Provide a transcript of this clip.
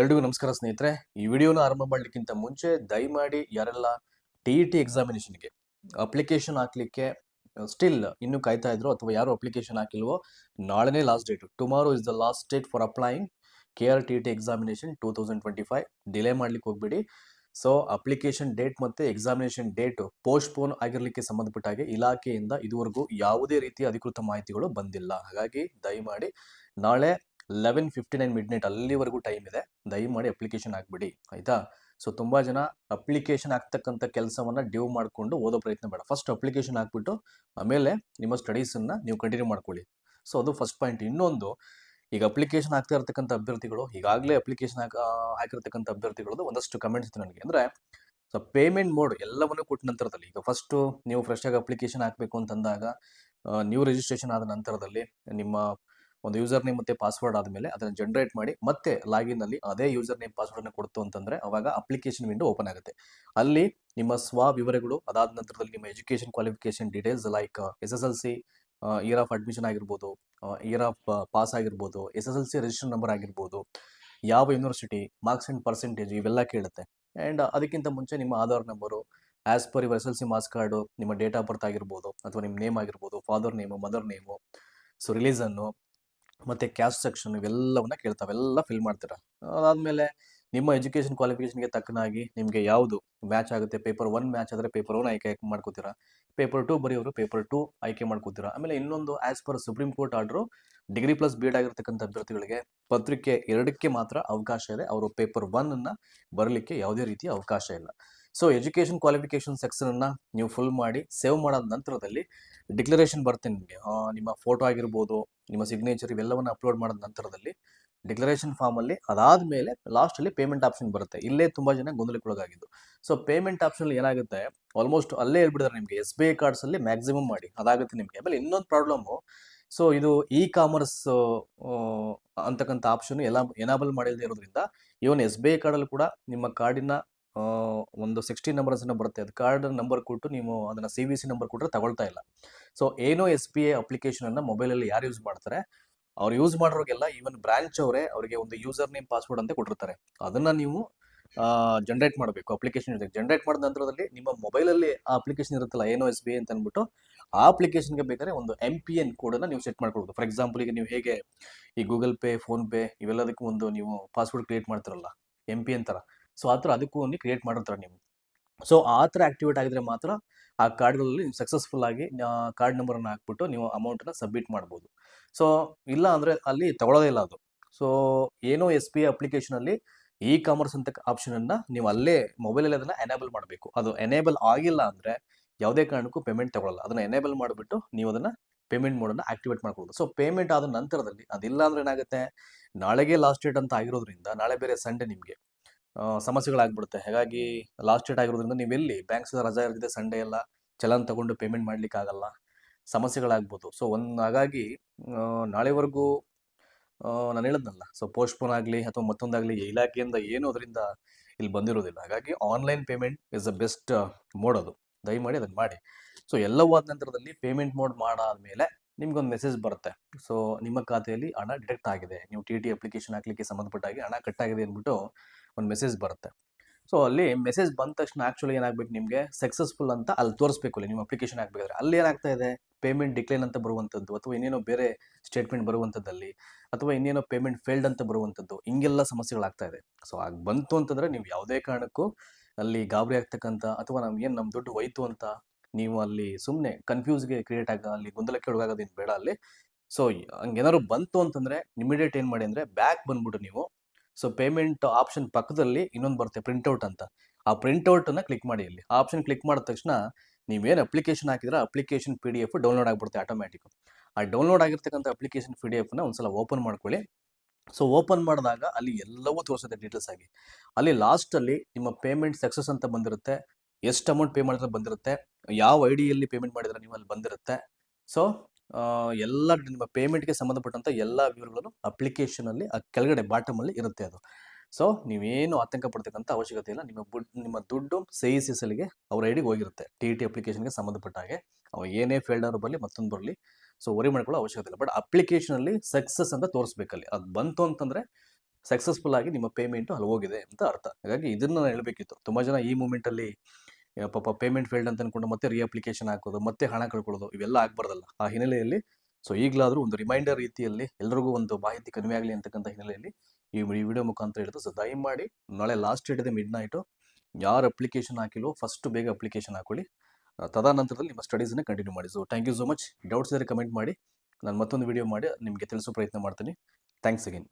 ಎಲ್ರಿಗೂ ನಮಸ್ಕಾರ ಸ್ನೇಹಿತರೆ. ಈ ವಿಡಿಯೋನ ಆರಂಭ ಮಾಡಲಿಕ್ಕಿಂತ ಮುಂಚೆ ದಯಮಾಡಿ ಯಾರೆಲ್ಲ ಟಿ ಇ ಟಿ ಎಕ್ಸಾಮಿನೇಷನ್ಗೆ ಅಪ್ಲಿಕೇಶನ್ ಹಾಕ್ಲಿಕ್ಕೆ ಸ್ಟಿಲ್ ಇನ್ನೂ ಕಾಯ್ತಾ ಇದ್ರು ಅಥವಾ ಯಾರು ಅಪ್ಲಿಕೇಶನ್ ಹಾಕಿಲ್ವೋ ನಾಳೆನೇ last date tomorrow is the last date for applying K R T T examination two thousand twenty five delay ಮಾಡ್ಲಿಕ್ಕೆ ಹೋಗ್ಬೇಡಿ. ಸೊ ಅಪ್ಲಿಕೇಶನ್ ಡೇಟ್ ಮತ್ತೆ ಎಕ್ಸಾಮಿನೇಷನ್ ಡೇಟ್ ಪೋಸ್ಟ್ಪೋನ್ ಆಗಿರಲಿಕ್ಕೆ ಸಂಬಂಧಪಟ್ಟ ಹಾಗೆ ಇಲಾಖೆಯಿಂದ ಇದುವರೆಗೂ ಯಾವುದೇ ರೀತಿಯ ಅಧಿಕೃತ ಮಾಹಿತಿಗಳು ಬಂದಿಲ್ಲ. ಹಾಗಾಗಿ ದಯಮಾಡಿ ನಾಳೆ eleven fifty nine midnight ಅಲ್ಲಿವರೆಗೂ ಟೈಮ್ ಇದೆ. ದಯಮಾಡಿ ಅಪ್ಲಿಕೇಶನ್ ಹಾಕ್ಬಿಡಿ ಆಯ್ತಾ? ಸೊ ತುಂಬಾ ಜನ ಅಪ್ಲಿಕೇಶನ್ ಹಾಕ್ತಕ್ಕಂಥ ಕೆಲಸವನ್ನ ಡ್ಯೂ ಮಾಡಿಕೊಂಡು ಓದೋ ಪ್ರಯತ್ನ ಬೇಡ. ಫಸ್ಟ್ ಅಪ್ಲಿಕೇಶನ್ ಹಾಕ್ಬಿಟ್ಟು ಆಮೇಲೆ ನಿಮ್ಮ ಸ್ಟಡೀಸನ್ನು ನೀವು ಕಂಟಿನ್ಯೂ ಮಾಡ್ಕೊಳ್ಳಿ. ಸೊ ಅದು ಫಸ್ಟ್ ಪಾಯಿಂಟ್ ಇನ್ನೊಂದು, ಈಗ ಅಪ್ಲಿಕೇಶನ್ ಹಾಕ್ತಾ ಇರ್ತಕ್ಕಂಥ ಅಭ್ಯರ್ಥಿಗಳು, ಈಗಾಗಲೇ ಅಪ್ಲಿಕೇಶನ್ ಹಾಕ ಹಾಕಿರ್ತಕ್ಕಂಥ ಅಭ್ಯರ್ಥಿಗಳದ್ದು ಒಂದಷ್ಟು ಕಮೆಂಟ್ಸ್ ಇತ್ತು ನನಗೆ. ಅಂದ್ರೆ ಸೊ ಪೇಮೆಂಟ್ ಮೋಡ್ ಎಲ್ಲವನ್ನು ಕೊಟ್ಟ ನಂತರದಲ್ಲಿ, ಈಗ ಫಸ್ಟು ನೀವು ಫ್ರೆಶ್ ಆಗಿ ಅಪ್ಲಿಕೇಶನ್ ಹಾಕಬೇಕು ಅಂತಂದಾಗ ನ್ಯೂ ರಿಜಿಸ್ಟ್ರೇಷನ್ ಆದ ನಂತರದಲ್ಲಿ, ನಿಮ್ಮ ಒಂದು ಯೂಸರ್ ನೇಮ್ ಮತ್ತೆ ಪಾಸ್ವರ್ಡ್ ಆದಮೇಲೆ ಅದನ್ನು ಜನರೇಟ್ ಮಾಡಿ ಮತ್ತೆ ಲಾಗಿನ್ ಅಲ್ಲಿ ಅದೇ ಯೂಸರ್ ನೇಮ್ ಪಾಸ್ವರ್ಡ್ ಕೊಡ್ತು ಅಂತಂದ್ರೆ ಅವಾಗ ಅಪ್ಲಿಕೇಶನ್ ವಿಂಡೋ ಓಪನ್ ಆಗುತ್ತೆ. ಅಲ್ಲಿ ನಿಮ್ಮ ಸ್ವ ವಿವರಗಳು ಅದಾದ ನಂತರದಲ್ಲಿ ನಿಮ್ಮ education qualification details like S S L C year of admission ಆಗಿರ್ಬೋದು ಇಯರ್ ಆಫ್ ಪಾಸ್ ಆಗಿರ್ಬೋದು S S L C register number ಆಗಿರ್ಬೋದು, ಯಾವ ಯೂನಿವರ್ಸಿಟಿ ಮಾರ್ಕ್ಸ್ ಅಂಡ್ ಪರ್ಸೆಂಟೇಜ್ ಇವೆಲ್ಲ ಕೇಳುತ್ತೆ. ಆ್ಯಂಡ್ ಅದಕ್ಕಿಂತ ಮುಂಚೆ ನಿಮ್ಮ Aadhaar number as per your S L C marks card ನಿಮ್ಮ ಡೇಟ್ ಆಫ್ ಬರ್ತ್ ಆಗಿರ್ಬೋದು, ಅಥವಾ ನಿಮ್ಮ ನೇಮ್ ಆಗಿರ್ಬೋದು father name mother name so ರಿಲೀಸನ್ನು ಮತ್ತೆ ಕ್ಯಾಸ್ಟ್ ಸೆಕ್ಷನ್ ಇವೆಲ್ಲವನ್ನ ಕೇಳ್ತಾವೆ, ಎಲ್ಲ ಫಿಲ್ ಮಾಡ್ತೀರಾ. ಅದಾದಮೇಲೆ ನಿಮ್ಮ ಎಜುಕೇಶನ್ ಕ್ವಾಲಿಫಿಕೇಷನ್ಗೆ ತಕ್ಕನಾಗಿ ನಿಮಗೆ ಯಾವುದು ಮ್ಯಾಚ್ ಆಗುತ್ತೆ? ಪೇಪರ್ ಒನ್ ಮ್ಯಾಚ್ ಆದರೆ ಪೇಪರ್ ಒನ್ ಆಯ್ಕೆ ಮಾಡ್ಕೋತೀರಾ? ಪೇಪರ್ ಟು ಬರೆಯೋರು ಪೇಪರ್ ಟು ಆಯ್ಕೆ ಮಾಡ್ಕೋತೀರಾ? ಆಮೇಲೆ ಇನ್ನೊಂದು as per supreme court order degree plus B Ed ಆಗಿರ್ತಕ್ಕಂಥ ಅಭ್ಯರ್ಥಿಗಳಿಗೆ ಪತ್ರಿಕೆ ಎರಡಕ್ಕೆ ಮಾತ್ರ ಅವಕಾಶ ಇದೆ. ಅವರು ಪೇಪರ್ ಒನ್ನನ್ನು ಬರಲಿಕ್ಕೆ ಯಾವುದೇ ರೀತಿಯ ಅವಕಾಶ ಇಲ್ಲ. ಸೊ ಎಜುಕೇಶನ್ ಕ್ವಾಲಿಫಿಕೇಷನ್ ಸೆಕ್ಷನ್ ಅನ್ನ ನೀವು ಫುಲ್ ಮಾಡಿ ಸೇವ್ ಮಾಡಾದ ನಂತರದಲ್ಲಿ ಡಿಕ್ಲರೇಷನ್ ಬರುತ್ತೆ ನಿಮಗೆ. ನಿಮ್ಮ ಫೋಟೋ ಆಗಿರ್ಬೋದು ನಿಮ್ಮ ಸಿಗ್ನೇಚರ್ ಇವೆಲ್ಲವನ್ನು ಅಪ್ಲೋಡ್ ಮಾಡಿದ ನಂತರದಲ್ಲಿ ಡಿಕ್ಲರೇಷನ್ ಫಾರ್ಮ್ ಅಲ್ಲಿ ಅದಾದ್ಮೇಲೆ ಲಾಸ್ಟ್ ಅಲ್ಲಿ ಪೇಮೆಂಟ್ ಆಪ್ಷನ್ ಬರುತ್ತೆ. ಇಲ್ಲೇ ತುಂಬಾ ಜನ ಗೊಂದಲಕ್ಕೊಳಗಾಗಿದ್ದು. ಸೊ ಪೇಮೆಂಟ್ ಆಪ್ಷನ್ ಏನಾಗುತ್ತೆ? ಆಲ್ಮೋಸ್ಟ್ ಅಲ್ಲೇ ಹೇಳ್ಬಿಡ್ತಾರೆ ನಿಮಗೆ. ಎಸ್ ಬಿ ಐ ಕಾರ್ಡ್ಸ್ ಅಲ್ಲಿ ಮ್ಯಾಕ್ಸಿಮಮ್ ಮಾಡಿ. ಅದಾಗುತ್ತೆ ನಿಮಗೆ. ಆಮೇಲೆ ಇನ್ನೊಂದು ಪ್ರಾಬ್ಲಮ್ಮು ಸೊ ಇದು ಇ ಕಾಮರ್ಸ್ ಅಂತಕ್ಕಂಥ ಆಪ್ಷನ್ ಎಲ್ಲ ಎನಾಬಲ್ ಮಾಡಿಲ್ಲದೆ ಇರೋದ್ರಿಂದ ಇವನ್ ಎಸ್ ಬಿ ಐ ಕಾರ್ಡಲ್ಲಿ ಕೂಡ ನಿಮ್ಮ ಕಾರ್ಡಿನ ಒಂದು ಸಿಕ್ಸ್ಟಿ ನಂಬರ್ಸ್ ಬರುತ್ತೆ. ಅದು ಕಾರ್ಡ್ ನಂಬರ್ ಕೊಟ್ಟು ನೀವು ಅದನ್ನ ಸಿ ವಿ ಸಿ ನಂಬರ್ ಕೊಟ್ಟರೆ ತಗೊಳ್ತಾ ಇಲ್ಲ. ಸೊ ಏನೋ ಎಸ್ ಬಿ ಐ ಅಪ್ಲಿಕೇಶನ್ ಅನ್ನ ಮೊಬೈಲಲ್ಲಿ ಯಾರು ಯೂಸ್ ಮಾಡ್ತಾರೆ, ಅವ್ರು ಯೂಸ್ ಮಾಡೋರಿಗೆಲ್ಲ ಈವನ್ ಬ್ರಾಂಚ್ ಅವರೇ ಅವರಿಗೆ ಒಂದು ಯೂಸರ್ ನೇಮ್ ಪಾಸ್ವರ್ಡ್ ಅಂತ ಕೊಟ್ಟಿರ್ತಾರೆ. ಅದನ್ನ ನೀವು ಜನರೇಟ್ ಮಾಡಬೇಕು ಅಪ್ಲಿಕೇಶನ್ ಜೊತೆ ಜನರೇಟ್ ಮಾಡಿದ ನಂತರದಲ್ಲಿ ನಿಮ್ಮ ಮೊಬೈಲಲ್ಲಿ ಆ ಅಪ್ಲಿಕೇಶನ್ ಇರುತ್ತಲ್ಲ, ಏನೋ ಎಸ್ ಬಿ ಐ ಅಂತ ಅಂದ್ಬಿಟ್ಟು, ಆ ಅಪ್ಲಿಕೇಶನ್ಗೆ ಬೇಕಾದ್ರೆ ಒಂದು ಎಂ ಪಿ ಎನ್ ಕೋಡನ್ನು ನೀವು ಸೆಟ್ ಮಾಡ್ಕೊಳ್ಬೋದು. ಫಾರ್ ಎಕ್ಸಾಂಪಲ್ ಈಗ ನೀವು ಹೇಗೆ ಈ ಗೂಗಲ್ ಪೇ ಫೋನ್ ಪೇ ಇವೆಲ್ಲದಕ್ಕೂ ಒಂದು ನೀವು ಪಾಸ್ವರ್ಡ್ ಕ್ರಿಯೇಟ್ ಮಾಡ್ತಿರಲ್ಲ ಎಂ ಪಿ ಎನ್ ಥರ ಸೊ ಆ ಥರ ಅದಕ್ಕೂ ಒಂದು ಕ್ರಿಯೇಟ್ ಮಾಡಿರ್ತಾರೆ ನೀವು. ಸೊ ಆ ಥರ ಆಕ್ಟಿವೇಟ್ ಆಗಿದ್ರೆ ಮಾತ್ರ ಆ ಕಾರ್ಡ್ಗಳಲ್ಲಿ ನೀವು ಸಕ್ಸಸ್ಫುಲ್ ಆಗಿ ಕಾರ್ಡ್ ನಂಬರನ್ನು ಹಾಕ್ಬಿಟ್ಟು ನೀವು ಅಮೌಂಟನ್ನು ಸಬ್ಮಿಟ್ ಮಾಡ್ಬೋದು. ಸೊ ಇಲ್ಲ ಅಂದರೆ ಅಲ್ಲಿ ತಗೊಳ್ಳೋದೇ ಇಲ್ಲ ಅದು. ಸೊ ಏನೋ ಎಸ್ ಪಿ ಅಪ್ಲಿಕೇಶನಲ್ಲಿ ಇ ಕಾಮರ್ಸ್ ಅಂತ ಆಪ್ಷನನ್ನು ನೀವು ಅಲ್ಲೇ ಮೊಬೈಲಲ್ಲಿ ಅದನ್ನು ಎನೇಬಲ್ ಮಾಡಬೇಕು. ಅದು ಎನೇಬಲ್ ಆಗಿಲ್ಲ ಅಂದರೆ ಯಾವುದೇ ಕಾರಣಕ್ಕೂ ಪೇಮೆಂಟ್ ತಗೊಳ್ಳಲ್ಲ. ಅದನ್ನು ಎನೇಬಲ್ ಮಾಡಿಬಿಟ್ಟು ನೀವು ಅದನ್ನು ಪೇಮೆಂಟ್ ಮೋಡನ್ನು ಆಕ್ಟಿವೇಟ್ ಮಾಡ್ಬೋದು ಸೊ ಪೇಮೆಂಟ್ ಆದ ನಂತರದಲ್ಲಿ, ಅದಿಲ್ಲ ಅಂದರೆ ಏನಾಗುತ್ತೆ? ನಾಳೆಗೆ ಲಾಸ್ಟ್ ಡೇಟ್ ಅಂತ ಆಗಿರೋದ್ರಿಂದ, ನಾಳೆ ಬೇರೆ ಸಂಡೇ ನಿಮಗೆ. ಸಮಸ್ಯೆಗಳಾಗ್ಬಿಡುತ್ತೆ. ಹಾಗಾಗಿ ಲಾಸ್ಟ್ ಡೇಟ್ ಆಗಿರೋದ್ರಿಂದ ನೀವು ಎಲ್ಲಿ? ಬ್ಯಾಂಕ್ಸ್ ರಜಾ ಇರ್ತಿದೆ ಸಂಡೇ ಎಲ್ಲ ಚಲನ್ ತಗೊಂಡು ಪೇಮೆಂಟ್ ಮಾಡ್ಲಿಕ್ಕೆ ಆಗಲ್ಲ. ಸಮಸ್ಯೆಗಳಾಗ್ಬೋದು. ಸೊ ಒಂದು ಹಾಗಾಗಿ ನಾಳೆವರೆಗೂ ನಾನು ಹೇಳಿದ್ನಲ್ಲ. ಸೊ ಪೋಸ್ಟ್ಪೋನ್ ಆಗಲಿ ಅಥವಾ ಮತ್ತೊಂದಾಗಲಿ ಇಲಾಖೆಯಿಂದ ಏನು ಅದರಿಂದ ಇಲ್ಲಿ ಬಂದಿರೋದಿಲ್ಲ. ಹಾಗಾಗಿ online payment is a best mode ಅದು. ದಯಮಾಡಿ ಅದನ್ನು ಮಾಡಿ. ಸೊ ಎಲ್ಲವೂ ಆದ ನಂತರದಲ್ಲಿ ಪೇಮೆಂಟ್ ಮೋಡ್ ಮಾಡಾದ್ಮೇಲೆ ನಿಮ್ಗೊಂದು ಮೆಸೇಜ್ ಬರುತ್ತೆ. ಸೊ ನಿಮ್ಮ ಖಾತೆಯಲ್ಲಿ ಹಣ ಡಿಟೆಕ್ಟ್ ಆಗಿದೆ. ನೀವು ಟಿ ಟಿ ಅಪ್ಲಿಕೇಶನ್ ಹಾಕ್ಲಿಕ್ಕೆ ಸಂಬಂಧಪಟ್ಟಾಗಿ ಹಣ ಕಟ್ ಆಗಿದೆ ಅಂದ್ಬಿಟ್ಟು ಒಂದು ಮೆಸೇಜ್ ಬರುತ್ತೆ. ಸೊ ಅಲ್ಲಿ ಮೆಸೇಜ್ ಬಂದ ತಕ್ಷಣ ಆ್ಯಕ್ಚುಲಿ ಏನಾಗಬೇಕು ನಿಮಗೆ? ಸಕ್ಸಸ್ಫುಲ್ ಅಂತ ಅಲ್ಲಿ ತೋರಿಸ್ಬೇಕು ಅಲ್ಲಿ, ನಿಮ್ಮ ಅಪ್ಲಿಕೇಶನ್ ಆಗಬೇಕಾದ್ರೆ ಅಲ್ಲಿ ಏನಾಗ್ತಾ ಇದೆ? ಪೇಮೆಂಟ್ ಡಿಕ್ಲೈನ್ ಅಂತ ಬರುವಂಥದ್ದು ಅಥವಾ ಇನ್ನೇನೋ ಬೇರೆ ಸ್ಟೇಟ್ಮೆಂಟ್ ಬರುವಂಥದ್ದಲ್ಲಿ ಅಥವಾ ಇನ್ನೇನೋ ಪೇಮೆಂಟ್ ಫೇಲ್ಡ್ ಅಂತ ಬರುವಂಥದ್ದು, ಹಿಂಗೆಲ್ಲ ಸಮಸ್ಯೆಗಳಾಗ್ತಾ ಇದೆ. ಸೊ ಆಗ ಬಂತು ಅಂತಂದರೆ ನೀವು ಯಾವುದೇ ಕಾರಣಕ್ಕೂ ಅಲ್ಲಿ ಗಾಬರಿ ಆಗ್ತಕ್ಕಂಥ ಅಥವಾ ನಮ್ಗೆ ಏನು ನಮ್ಮ ದುಡ್ಡು ಹೋಯ್ತು ಅಂತ ನೀವು ಅಲ್ಲಿ ಸುಮ್ಮನೆ ಕನ್ಫ್ಯೂಸ್ಗೆ ಕ್ರಿಯೇಟ್ ಆಗ, ಅಲ್ಲಿ ಗೊಂದಲಕ್ಕೆ ಒಳಗಾಗೋದೇನು ಬೇಡ ಅಲ್ಲಿ. ಸೊ ಹಂಗೇನಾದ್ರು ಬಂತು ಅಂತಂದರೆ ಇಮಿಡಿಯೇಟ್ ಏನು ಮಾಡಿ ಅಂದರೆ ಬ್ಯಾಕ್ ಬಂದ್ಬಿಟ್ಟು ನೀವು. ಸೊ ಪೇಮೆಂಟ್ ಆಪ್ಷನ್ ಪಕ್ಕದಲ್ಲಿ ಇನ್ನೊಂದು ಬರುತ್ತೆ ಪ್ರಿಂಟ್ಔಟ್ ಅಂತ. ಆ ಪ್ರಿಂಟ್ಔಟನ್ನು ಕ್ಲಿಕ್ ಮಾಡಿ ಇಲ್ಲಿ. ಆಪ್ಷನ್ ಕ್ಲಿಕ್ ಮಾಡಿದ ತಕ್ಷಣ ನೀವೇನು ಅಪ್ಲಿಕೇಶನ್ ಹಾಕಿದ್ರೆ application P D F download ಆಗಿಬಿಡುತ್ತೆ ಆಟೋಮ್ಯಾಟಿಕ್ ಆ ಡೌನ್ಲೋಡ್ ಆಗಿರ್ತಕ್ಕಂಥ ಅಪ್ಲಿಕೇಶನ್ ಪಿ ಡಿ ಎಫ್ನ ಒಂದ್ಸಲ ಓಪನ್ ಮಾಡ್ಕೊಳ್ಳಿ. ಸೊ ಓಪನ್ ಮಾಡಿದಾಗ ಅಲ್ಲಿ ಎಲ್ಲವೂ ತೋರಿಸುತ್ತೆ ಡೀಟೇಲ್ಸ್ ಆಗಿ. ಅಲ್ಲಿ ಲಾಸ್ಟಲ್ಲಿ ನಿಮ್ಮ ಪೇಮೆಂಟ್ ಸಕ್ಸಸ್ ಅಂತ ಬಂದಿರುತ್ತೆ, ಎಷ್ಟು ಅಮೌಂಟ್ ಪೇ ಮಾಡಿದ್ರೆ ಬಂದಿರುತ್ತೆ, ಯಾವ ಐ ಡಿಯಲ್ಲಿ ಪೇಮೆಂಟ್ ಮಾಡಿದ್ರೆ ನೀವು ಅಲ್ಲಿ ಬಂದಿರುತ್ತೆ. ಸೊ ಎಲ್ಲ ನಿಮ್ಮ ಪೇಮೆಂಟ್ಗೆ ಸಂಬಂಧಪಟ್ಟಂಥ ಎಲ್ಲ ವಿವರಗಳನ್ನು ಅಪ್ಲಿಕೇಶನಲ್ಲಿ ಆ ಕೆಳಗಡೆ ಬಾಟಮಲ್ಲಿ ಇರುತ್ತೆ ಅದು. ಸೊ ನೀವೇನು ಆತಂಕ ಪಡ್ತಕ್ಕಂಥ ಅವಶ್ಯಕತೆ ಇಲ್ಲ. ನಿಮ್ಮ ನಿಮ್ಮ ದುಡ್ಡು ಸಿ ಇ ಸಿ ಅವ್ರ ಐಡಿಗೆ ಹೋಗಿರುತ್ತೆ. ಟಿ ಟಿ ಅಪ್ಲಿಕೇಶನ್ಗೆ ಸಂಬಂಧಪಟ್ಟ ಹಾಗೆ. ಅವ ಏನೇ ಫೇಲ್ಡರ್ ಬರಲಿ, ಮತ್ತೊಂದು ಬರಲಿ. ಸೊ ವರಿ ಮಾಡ್ಕೊಳ್ಳೋ ಅವಶ್ಯಕತೆ ಇಲ್ಲ. ಬಟ್ ಅಪ್ಲಿಕೇಶನಲ್ಲಿ ಸಕ್ಸಸ್ ಅಂತ ತೋರಿಸ್ಬೇಕಲ್ಲಿ. ಅದು ಬಂತು ಅಂತಂದರೆ ಸಕ್ಸಸ್ಫುಲ್ ಆಗಿ ನಿಮ್ಮ ಪೇಮೆಂಟು ಅಲ್ಲಿ ಹೋಗಿದೆ ಅಂತ ಅರ್ಥ. ಹಾಗಾಗಿ ಇದನ್ನು ನಾನು ಹೇಳಬೇಕಿತ್ತು. ತುಂಬ ಜನ ಈ ಮೂಮೆಂಟಲ್ಲಿ ಪಾಪ ಪೇಮೆಂಟ್ ಫೇಲ್ಡ್ ಅಂತ ಅನ್ಕೊಂಡು ಮತ್ತೆ ರಿಅಪ್ಲಿಕೇಶನ್ ಹಾಕೋದು, ಮತ್ತೆ ಹಣ ಕಳ್ಕೊಳ್ಳೋದು, ಇವೆಲ್ಲ ಆಗ್ಬಾರ್ದಲ್ಲ ಆ ಹಿನ್ನೆಲೆಯಲ್ಲಿ. ಸೊ ಈಗಲಾದರೂ ಒಂದು ರಿಮೈಂಡರ್ ರೀತಿಯಲ್ಲಿ ಎಲ್ಲರಿಗೂ ಒಂದು ಮಾಹಿತಿ ಕಡಿಮೆ ಆಗಲಿ ಅಂತಕ್ಕಂಥ ಹಿನ್ನೆಲೆಯಲ್ಲಿ ಈ ವಿಡಿಯೋ ಮುಖಾಂತರ ಹೇಳಿದ್ರು ಸೊ ದಯಮಾಡಿ ನಾಳೆ ಲಾಸ್ಟ್ ಡೇಟ್ ಇದೆ ಮಿಡ್ ನೈಟು ಯಾರು ಅಪ್ಲಿಕೇಶನ್ ಹಾಕಿಲ್ಲೋ ಫಸ್ಟ್ ಬೇಗ ಅಪ್ಲಿಕೇಶನ್ ಹಾಕೊಳ್ಳಿ. ತದಾನಂತರದಲ್ಲಿ ತದನಂತರದಲ್ಲಿ ನಿಮ್ಮ ಸ್ಟಡೀಸನ್ನ ಕಂಟಿನ್ಯೂ ಮಾಡಿ. So thank you so much doubts ಇದ್ದರೆ ಕಮೆಂಟ್ ಮಾಡಿ. ನಾನು ಮತ್ತೊಂದು ವಿಡಿಯೋ ಮಾಡಿ, ನಿಮಗೆ ತಿಳಿಸೋ ಪ್ರಯತ್ನ ಮಾಡ್ತೀನಿ. Thanks again